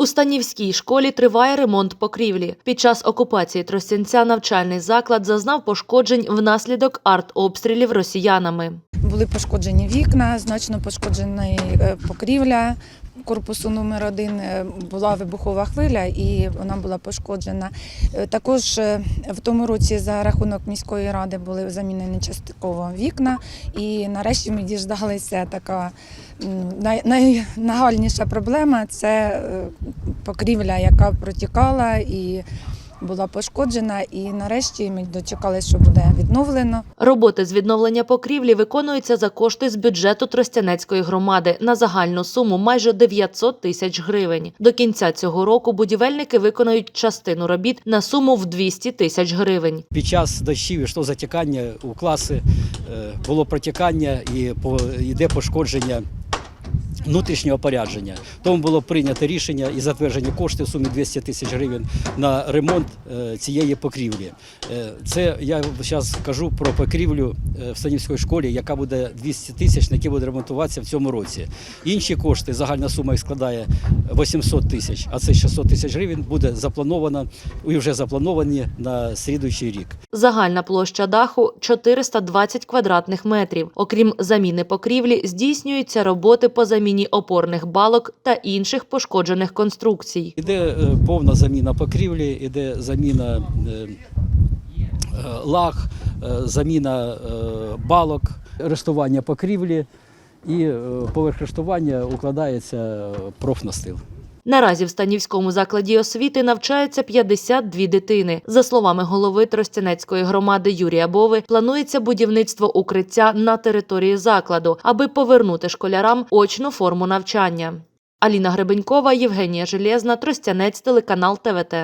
У Станівській школі триває ремонт покрівлі. Під час окупації Тростянця навчальний заклад зазнав пошкоджень внаслідок артобстрілів росіянами. Були пошкоджені вікна, значно пошкоджена е, покрівля корпусу номер один. Е, Була вибухова хвиля і вона була пошкоджена. Е, Також е, в тому році за рахунок міської ради були замінені частково вікна. І нарешті ми діждалися така найнагальніша проблема це покрівля, яка протікала і була пошкоджена. І нарешті ми дочекалися, що буде відновлено. Роботи з відновлення покрівлі виконуються за кошти з бюджету Тростянецької громади на загальну суму майже 900 тисяч гривень. До кінця цього року будівельники виконають частину робіт на суму в 200 тисяч гривень. Під час дощів йшло затікання у класи, е, було протікання і по- йде пошкодження внутрішнього опорядження. Тому було прийнято рішення і затверджені кошти в сумі 200 тисяч гривень на ремонт е, цієї покрівлі. Е, Це я зараз кажу про покрівлю е, в Станівській школі, яка буде 200 тисяч, на які буде ремонтуватися в цьому році. Інші кошти, загальна сума їх складає 800 тисяч, а це 600 тисяч гривень буде заплановано і вже заплановані на слідуючий рік. Загальна площа даху 420 квадратних метрів. Окрім заміни покрівлі, здійснюються роботи по заміні опорних балок та інших пошкоджених конструкцій. Іде е, повна заміна покрівлі, іде заміна е, е, лаг, заміна балок, рештування покрівлі і поверх рештування укладається профнастил. Наразі в Станівському закладі освіти навчаються 52 дитини. За словами голови Тростянецької громади Юрія Бови, планується будівництво укриття на території закладу, аби повернути школярам очну форму навчання. Аліна Гребенькова, Євгенія Железна, Тростянець, телеканал ТВТ.